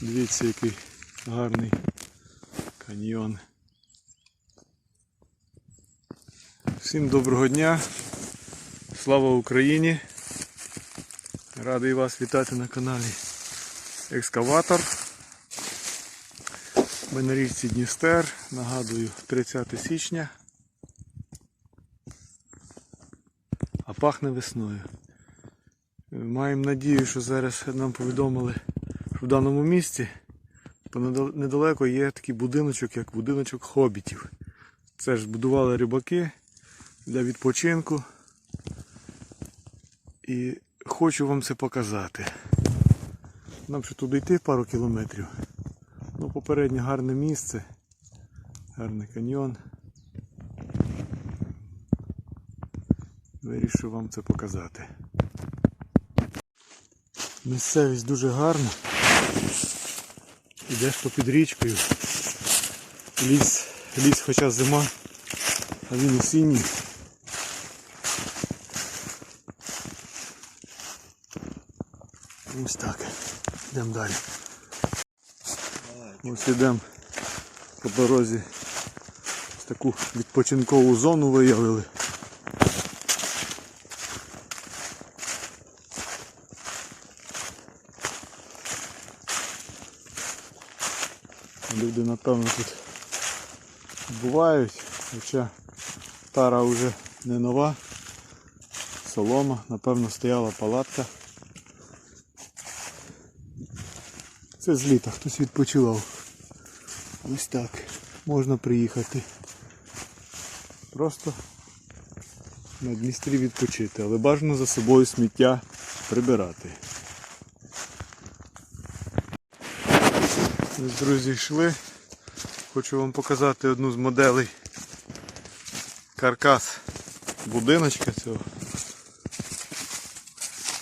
Дивіться, який гарний каньйон. Всім доброго дня. Слава Україні! Радий вас вітати на каналі Екскаватор. Ми на річці Дністер. Нагадую, 30 січня. А пахне весною. Маємо надію, що зараз нам повідомили, в даному місці недалеко є такий будиночок, як будиночок хобітів. Це ж будували рибаки для відпочинку. І хочу вам це показати. Нам ще туди йти пару кілометрів. Ну, попередньо гарне місце, гарний каньйон. Вирішив вам це показати. Місцевість дуже гарна. Ідеш попід річкою. Ліс, ліс хоча зима, а він осінній. Ось так. Йдемо далі. Ось йдемо по дорозі. Ось таку відпочинкову зону виявили. Люди напевно тут бувають, хоча тара вже не нова. Солома, напевно, стояла палатка. Це з літа, хтось відпочивав. Ось так. Можна приїхати. Просто на Дністрі відпочити, але бажано за собою сміття прибирати. Друзі, йшли. Хочу вам показати одну з моделей каркас будиночка цього.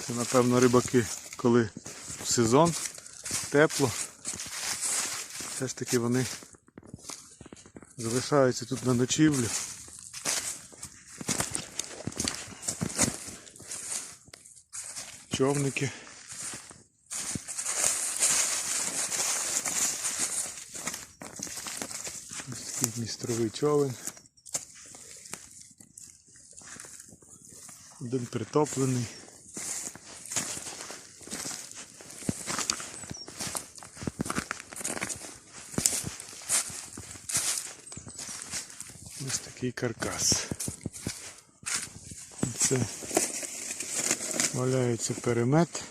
Це напевно рибаки, коли в сезон тепло. Все ж таки вони залишаються тут на ночівлю. Човники. Ось містровий човен. Один притоплений. Ось такий каркас. Це валяється перемет.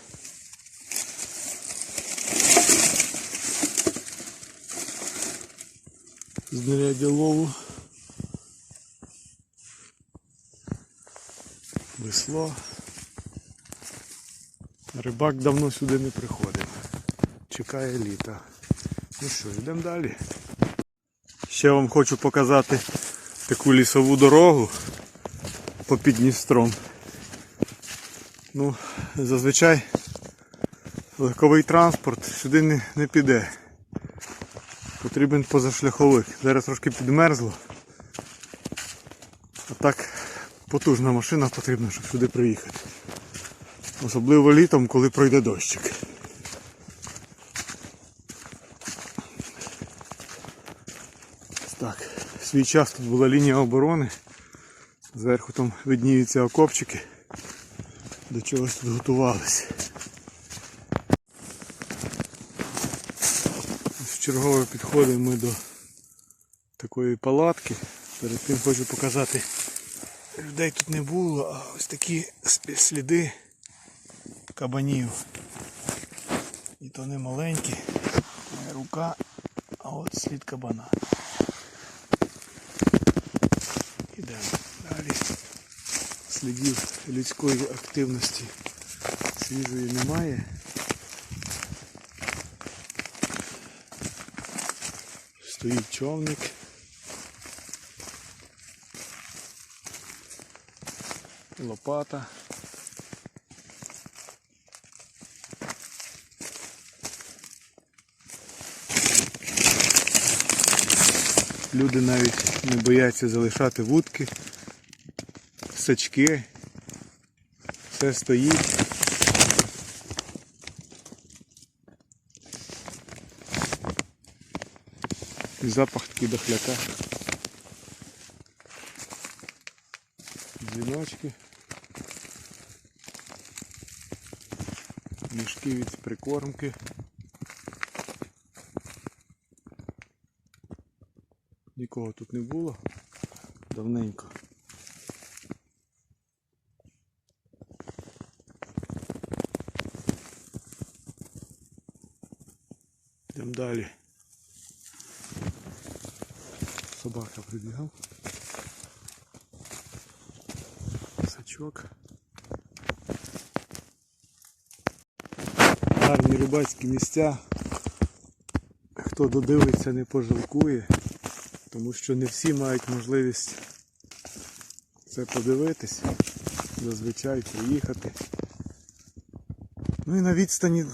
Знаряддя лову. Весло. Рибак давно сюди не приходив. Чекає літа. Ну що, йдемо далі. Ще вам хочу показати таку лісову дорогу попід Дністром. Ну, зазвичай легковий транспорт сюди не, не піде. Потрібен позашляховик. Зараз трошки підмерзло. А так потужна машина потрібна, щоб сюди приїхати. Особливо літом, коли пройде дощик. Так, свій час тут була лінія оборони. Зверху там видніються окопчики. До чогось тут готувалися. Ось Чергово підходимо ми до такої палатки. Перед тим хочу показати. Людей тут не було, а ось такі сліди кабанів. І то не маленькі. Моя рука, а от слід кабана. Ідемо далі. Слідів людської активності свіжої немає. Стоїть човник. Лопата. Люди навіть не бояться залишати вудки, сачки. Все стоїть. І запах такий дохляка. Дзвіночки. Мішки від прикормки. Нікого тут не було. Давненько. Йдемо далі. Собака прибігав. Сачок. Гарні рибацькі місця. Хто додивиться, не пожалкує, тому що не всі мають можливість це подивитись, зазвичай приїхати. Ну і на відстані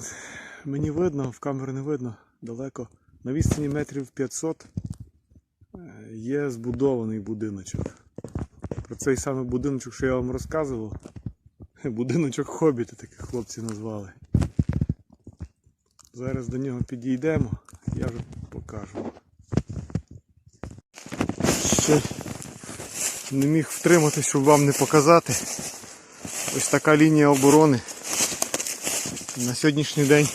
мені видно, в камеру не видно далеко. На відстані метрів 500 е, є збудований будиночок. Про цей самий будиночок, що я вам розказував. Будиночок Хобіта, таких хлопці назвали. Зараз до нього підійдемо, я вже покажу. Ще не міг втримати, щоб вам не показати. Ось така лінія оборони. На сьогоднішній день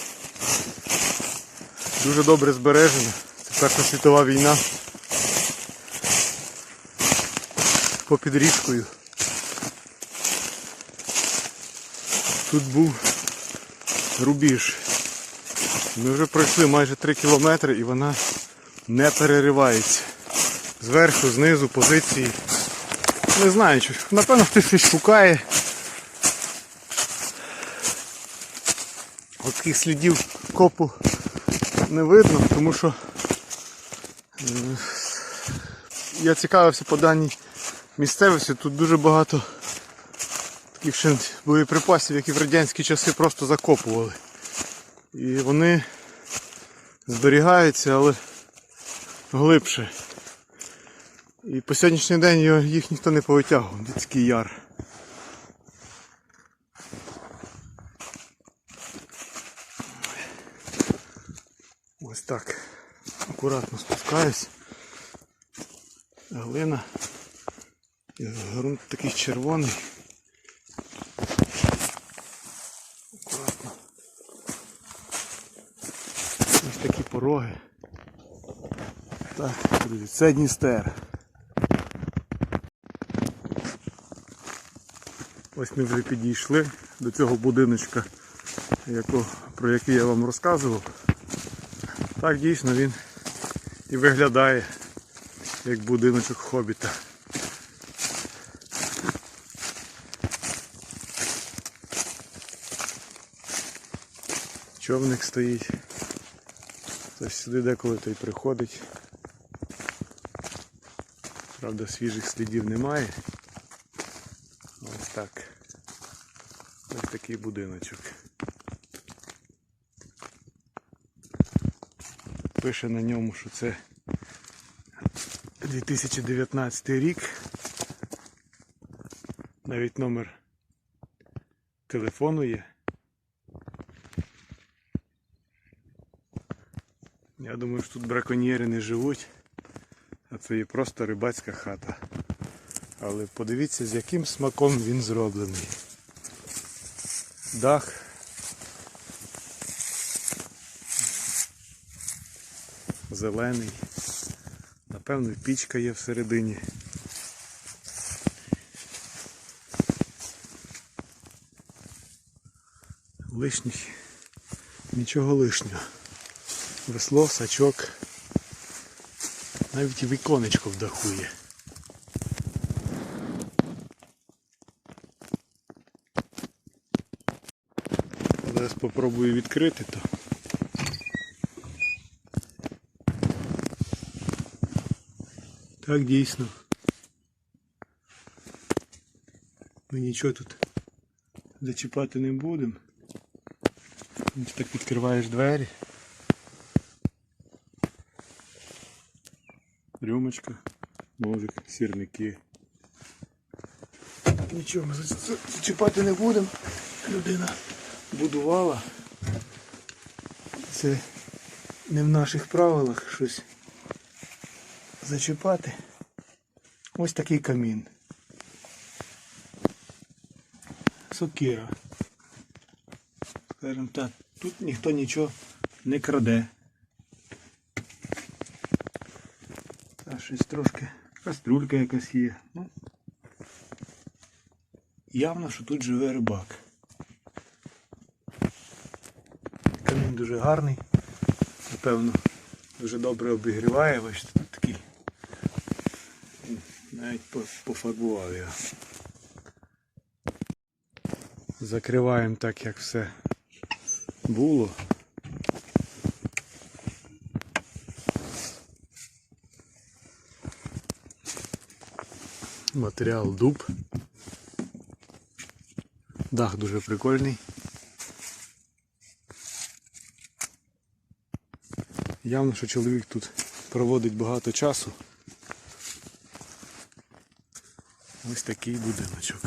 дуже добре збережена. Це Перша світова війна. По підрізкою. Тут був рубіж. Ми вже пройшли майже 3 кілометри і вона не переривається. Зверху, знизу, позиції. Не знаю, чи напевно хтось щось шукає. От слідів копу не видно, тому що е, я цікавився по даній місцевості. Тут дуже багато таких боєприпасів, які в радянські часи просто закопували. І вони зберігаються, але глибше. І по сьогоднішній день їх ніхто не повитягував, Дітський яр. Ось так. Акуратно спускаюсь. Глина. Грунт такий червоний. Акуратно. Ось такі пороги. Так, друзі, це Дністер. Ось ми вже підійшли до цього будиночка, яко- про який я вам розказував. Так дійсно він і виглядає як будиночок хобіта. Човник стоїть. Хтось сюди деколи той приходить. Правда, свіжих слідів немає. Ось так. Ось такий будиночок. Пише на ньому, що це 2019 рік. Навіть номер телефону є. Я думаю, що тут браконьєри не живуть, а це є просто рибацька хата. Але подивіться, з яким смаком він зроблений. Дах. Зелений. Напевно, пічка є всередині. Лишніх. Нічого лишнього. Весло, сачок. Навіть і віконечко в даху є. Зараз спробую відкрити то. Так дійсно. Ми нічого тут зачіпати не будемо. Ось Так відкриваєш двері. Рюмочка, ножик, сірники. Нічого ми за- за- зачіпати не будемо. Людина будувала. Це не в наших правилах щось зачіпати. Ось такий камін. Сокира. Скажем так, тут ніхто нічого не краде. Щось трошки каструлька якась є. Ну, явно, що тут живе рибак. Камін дуже гарний. Напевно, дуже добре обігріває, бачите, тут такий. Навіть пофарбував його. Закриваємо так, як все було. Матеріал дуб. Дах дуже прикольний. Явно, що чоловік тут проводить багато часу. Ось такий будиночок.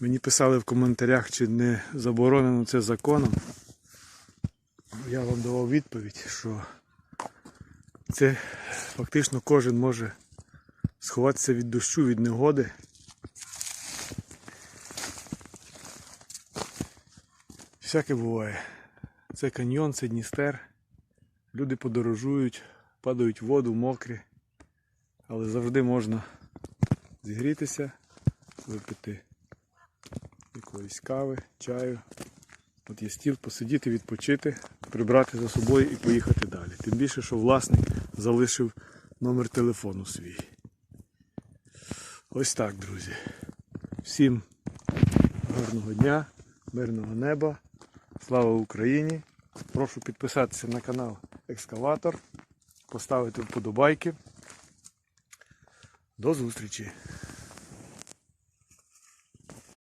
Мені писали в коментарях, чи не заборонено це законом. Я вам давав відповідь, що це фактично кожен може сховатися від дощу, від негоди. Всяке буває. Це каньйон, це Дністер. Люди подорожують, падають в воду, мокрі. Але завжди можна зігрітися, випити якоїсь кави, чаю. От є стіл, посидіти, відпочити, прибрати за собою і поїхати далі. Тим більше, що власник залишив номер телефону свій. Ось так, друзі. Всім гарного дня, мирного неба. Слава Україні! Прошу підписатися на канал Екскаватор, поставити вподобайки. До зустрічі!